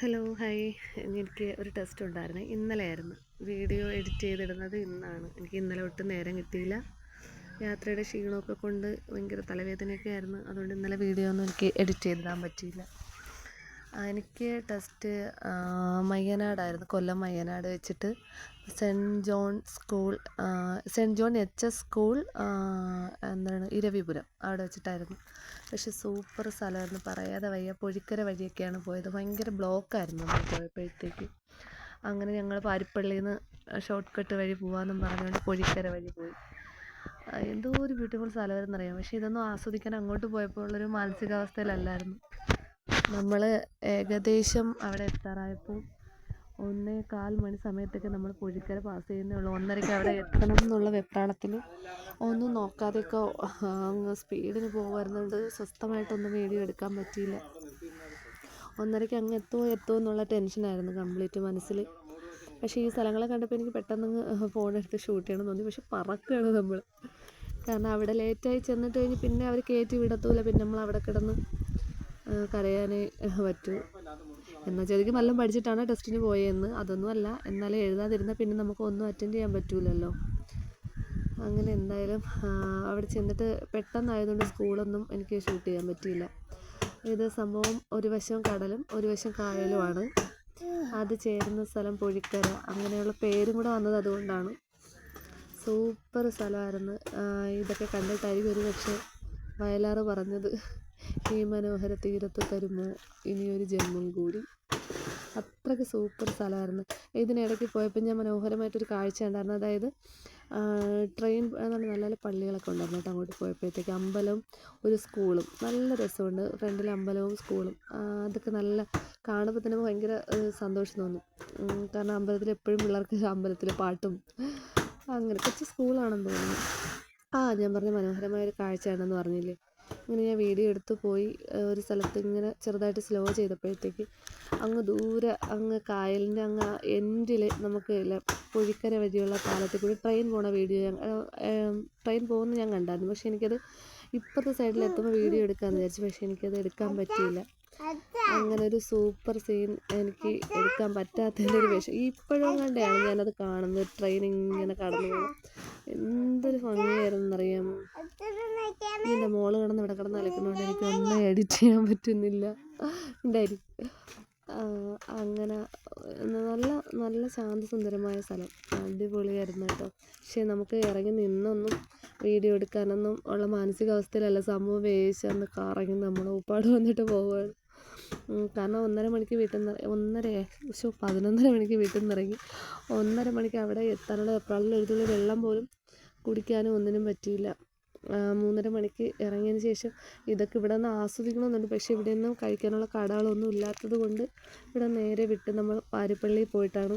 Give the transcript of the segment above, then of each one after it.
Hello hi എനിക്ക് ഒരു test ഉണ്ടായിരുന്നു. ഇന്നലെയായിരുന്നു. വീഡിയോ എഡിറ്റ് ചെയ്തിടുന്നത് ഇന്നാണ്. എനിക്ക് ഇന്നലെ ഒട്ടും നേരം കിട്ടിയില്ല. യാത്രയുടെ ക്ഷീണമൊക്കെ കൊണ്ട് ഭയങ്കര തലവേദനയൊക്കെ ആയിരുന്നു. അതുകൊണ്ട് ഇന്നലെ വീഡിയോ ഒന്നും എനിക്ക് എഡിറ്റ് ചെയ്തിടാൻ പറ്റിയില്ല. എനിക്ക് ടെസ്റ്റ് മയ്യനാടായിരുന്നു. കൊല്ലം മയ്യനാട് വെച്ചിട്ട്. Saint John school saint John H S school എന്താണ് ഇരവിപുരം അവിടെ വെച്ചിട്ടായിരുന്നു. പക്ഷെ സൂപ്പർ സ്ഥലമായിരുന്നു പറയാതെ വയ്യ. പൊഴിക്കര വഴിയൊക്കെയാണ് പോയത്. ഭയങ്കര ബ്ലോക്കായിരുന്നു നമ്മൾ പോയപ്പോഴത്തേക്ക്. അങ്ങനെ ഞങ്ങൾ പാരിപ്പള്ളിയിൽ നിന്ന് ഷോർട്ട് കട്ട് വഴി പോകാമെന്നും പറഞ്ഞുകൊണ്ട് പൊഴിക്കര വഴി പോയി. എന്തോ ഒരു ബ്യൂട്ടിഫുൾ സ്ഥലമായിരുന്നു അറിയാം പക്ഷേ ഇതൊന്നും ആസ്വദിക്കാൻ അങ്ങോട്ട് പോയപ്പോൾ ഉള്ളൊരു മാനസികാവസ്ഥയിലല്ലായിരുന്നു. നമ്മൾ ഏകദേശം അവിടെ എത്താറായപ്പോൾ ഒന്നേ കാൽ മണി സമയത്തൊക്കെ നമ്മൾ പുഴിക്കര പാസ് ചെയ്യുന്നേ ഉള്ളൂ. ഒന്നരയ്ക്ക് അവിടെ എത്തണം എന്നുള്ള വെപ്രാളത്തിൽ ഒന്നും നോക്കാതെയൊക്കെ അങ്ങ് സ്പീഡിന് പോകുമായിരുന്നുകൊണ്ട് സ്വസ്ഥമായിട്ടൊന്നും വീഡിയോ എടുക്കാൻ പറ്റിയില്ല. ഒന്നരയ്ക്ക് അങ്ങ് എത്തുമോ എത്തുമോ എന്നുള്ള ടെൻഷനായിരുന്നു കംപ്ലീറ്റ് മനസ്സിൽ പക്ഷേ ഈ സ്ഥലങ്ങളെ കണ്ടപ്പോൾ എനിക്ക് പെട്ടെന്ന് ഫോൺ എടുത്ത് ഷൂട്ട് ചെയ്യണം തോന്നി. പക്ഷെ പറക്കുകയാണ് നമ്മൾ കാരണം അവിടെ ലേറ്റായി ചെന്നിട്ട് കഴിഞ്ഞ് പിന്നെ അവർ കയറ്റി വിടത്തൂല. പിന്നെ നമ്മൾ അവിടെ കിടന്ന് ആ, കരയാനേ പറ്റൂ. എന്നാൽ ശരിക്കും വല്ലതും പഠിച്ചിട്ടാണ് ടെസ്റ്റിന് പോയതെന്ന് അതൊന്നും അല്ല. എന്നാലും എഴുതാതിരുന്നാൽ പിന്നെ നമുക്ക് ഒന്നും അറ്റൻഡ് ചെയ്യാൻ പറ്റൂലല്ലോ. അങ്ങനെ എന്തായാലും അവിടെ ചെന്നിട്ട് പെട്ടെന്നായതുകൊണ്ട് സ്കൂളൊന്നും എനിക്ക് ഷൂട്ട് ചെയ്യാൻ പറ്റിയില്ല. ഇത് സംഭവം ഒരു വശം കടലും ഒരു വശം കായലുമാണ്. അത് ചേരുന്ന സ്ഥലം പൊഴിക്കര. അങ്ങനെയുള്ള പേരും കൂടെ വന്നത് അതുകൊണ്ടാണ്. സൂപ്പർ സ്ഥലമായിരുന്നു. ഇതൊക്കെ കണ്ടിട്ടായിരിക്കും ഒരു പക്ഷേ വയലാറ് പറഞ്ഞത്. ഈ മനോഹര തീരത്ത് തരുമോ ഇനിയൊരു ജന്മം കൂടി. അത്രയ്ക്ക് സൂപ്പർ സ്ഥലമായിരുന്നു. ഇതിനിടയ്ക്ക് പോയപ്പോൾ ഞാൻ മനോഹരമായിട്ടൊരു കാഴ്ച ഉണ്ടായിരുന്നു അതായത് ട്രെയിൻ നല്ല നല്ല നല്ല പള്ളികളൊക്കെ ഉണ്ടായിരുന്നു കേട്ടോ അങ്ങോട്ട് പോയപ്പോഴത്തേക്ക്. അമ്പലവും ഒരു സ്കൂളും. നല്ല രസമുണ്ട്. ഫ്രണ്ടിൽ അമ്പലവും സ്കൂളും. അതൊക്കെ നല്ല കാണുമ്പോൾ തന്നെ ഭയങ്കര സന്തോഷം തോന്നും. കാരണം അമ്പലത്തിൽ എപ്പോഴും പിള്ളേർക്ക് അമ്പലത്തിൽ പാട്ടും അങ്ങനെ കുറച്ച് സ്കൂളാണെന്ന് തോന്നുന്നു. ആ ഞാൻ പറഞ്ഞ മനോഹരമായ ഒരു കാഴ്ചയാണെന്ന് പറഞ്ഞില്ലേ? ഇങ്ങനെ ഞാൻ വീഡിയോ എടുത്ത് പോയി ഒരു സ്ഥലത്ത് ഇങ്ങനെ ചെറുതായിട്ട് സ്ലോ ചെയ്തപ്പോഴത്തേക്ക് അങ്ങ് ദൂരെ അങ്ങ് കായലിന്റെ അങ്ങ് എൻഡിൽ നമുക്ക് പുഴിക്കര വഴിയുള്ള പാലത്തിൽ കൂടി ട്രെയിൻ പോണ വീഡിയോ ഞാൻ ട്രെയിൻ പോകുന്ന ഞാൻ കണ്ടായിരുന്നു. പക്ഷെ എനിക്കത് ഇപ്പുറത്തെ സൈഡിൽ എത്തുമ്പോൾ വീഡിയോ എടുക്കാമെന്ന് വിചാരിച്ചു. പക്ഷെ എനിക്കത് എടുക്കാൻ പറ്റിയില്ല. അങ്ങനെ ഒരു സൂപ്പർ സീൻ എനിക്ക് എടുക്കാൻ പറ്റാത്തതിന്റെ ഒരു വിഷയം ഇപ്പോഴും കണ്ടാണ് ഞാനത് കാണുന്നത്. ട്രെയിൻ ഇങ്ങനെ കടന്നു പോകുന്നത്. എന്തൊരു ഭംഗിയായിരുന്നു എന്നറിയാമോ എന്റെ മോൾ കിടന്ന് ഇവിടെ കിടന്ന് അലക്കുന്നതുകൊണ്ട് എനിക്ക് ഒന്നും എഡിറ്റ് ചെയ്യാൻ പറ്റുന്നില്ല. ഉണ്ടായിരിക്കും അങ്ങനെ നല്ല നല്ല ശാന്തസുന്ദരമായ സ്ഥലം. അടിപൊളിയായിരുന്നു കേട്ടോ. പക്ഷേ നമുക്ക് ഇറങ്ങി നിന്നൊന്നും വീഡിയോ എടുക്കാനൊന്നും ഉള്ള മാനസികാവസ്ഥയിലല്ല. സംഭവം വേശന്ന് കറങ്ങി നമ്മൾ ഉപ്പാട് വന്നിട്ട് പോവുകയാണ്. കാരണം ഒന്നര മണിക്ക് വീട്ടിൽ നിന്ന് ഒന്നര പക്ഷേ പതിനൊന്നര മണിക്ക് വീട്ടിൽ നിന്ന് ഇറങ്ങി. ഒന്നര മണിക്ക് അവിടെ എത്താനുള്ള വെപ്രാളിൽ ഒരു തുള്ളി വെള്ളം പോലും കുടിക്കാനും ഒന്നിനും പറ്റിയില്ല. മൂന്നര മണിക്ക് ഇറങ്ങിയതിന് ശേഷം ഇതൊക്കെ ഇവിടെ നിന്ന് ആസ്വദിക്കണമെന്നുണ്ട്. പക്ഷേ ഇവിടെ ഒന്നും കഴിക്കാനുള്ള കടകളൊന്നും ഇല്ലാത്തത് കൊണ്ട് ഇവിടെ നേരെ വിട്ട് നമ്മൾ പാരിപ്പള്ളിയിൽ പോയിട്ടാണ്.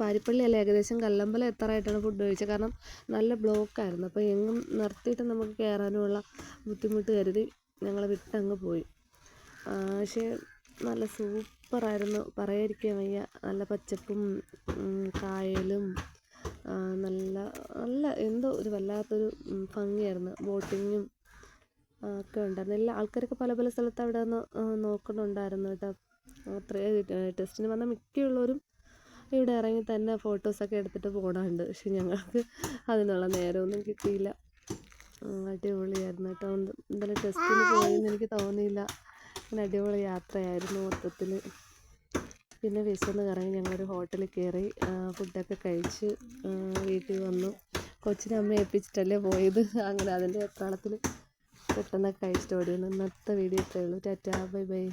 പാരിപ്പള്ളി അല്ല ഏകദേശം കല്ലമ്പലം എത്താറായിട്ടാണ് ഫുഡ് കഴിച്ചത്. കാരണം നല്ല ബ്ലോക്കായിരുന്നു. അപ്പോൾ എങ്ങും നിർത്തിയിട്ട് നമുക്ക് കയറാനുമുള്ള ബുദ്ധിമുട്ട് കരുതി ഞങ്ങൾ വിട്ടങ്ങ് പോയി. പക്ഷേ നല്ല സൂപ്പറായിരുന്നു. പറയാതിരിക്കാൻ വയ്യ. നല്ല പച്ചപ്പും കായലും ആ, നല്ല നല്ല എന്തോ ഒരു വല്ലാത്തൊരു ഭംഗിയായിരുന്നു. ബോട്ടിങ്ങും ഒക്കെ ഉണ്ടായിരുന്നു. എല്ലാ ആൾക്കാരൊക്കെ പല പല സ്ഥലത്ത് അവിടെ നിന്ന് നോക്കുന്നുണ്ടായിരുന്നു കേട്ടോ. അത്രയും ടെസ്റ്റിന് വന്ന മിക്കുള്ളവരും ഇവിടെ ഇറങ്ങി തന്നെ ഫോട്ടോസൊക്കെ എടുത്തിട്ട് പോകണുണ്ട് പക്ഷെ ഞങ്ങൾക്ക് അതിനുള്ള നേരമൊന്നും കിട്ടിയില്ല. അടിപൊളിയായിരുന്നു കേട്ടോ. എന്തായാലും ടെസ്റ്റിന് പോയെന്ന് എനിക്ക് തോന്നിയില്ല. അങ്ങനെ അടിപൊളി യാത്രയായിരുന്നു മൊത്തത്തിൽ പിന്നെ വിശന്ന് കറങ്ങി ഞങ്ങളൊരു ഹോട്ടലിൽ കയറി ഫുഡൊക്കെ കഴിച്ച് വീട്ടിൽ വന്നു. കൊച്ചിനെ അമ്മ ഏൽപ്പിച്ചിട്ടല്ലേ പോയത്? അങ്ങനെ അതിന്റെ വെപ്രാളത്തിൽ പെട്ടെന്ന് കഴിച്ചിട്ട് ഓടി വന്നു ഇന്നത്തെ വീഡിയോ ഇത്രയേ ഉള്ളൂ. ടാറ്റാ. Bye bye.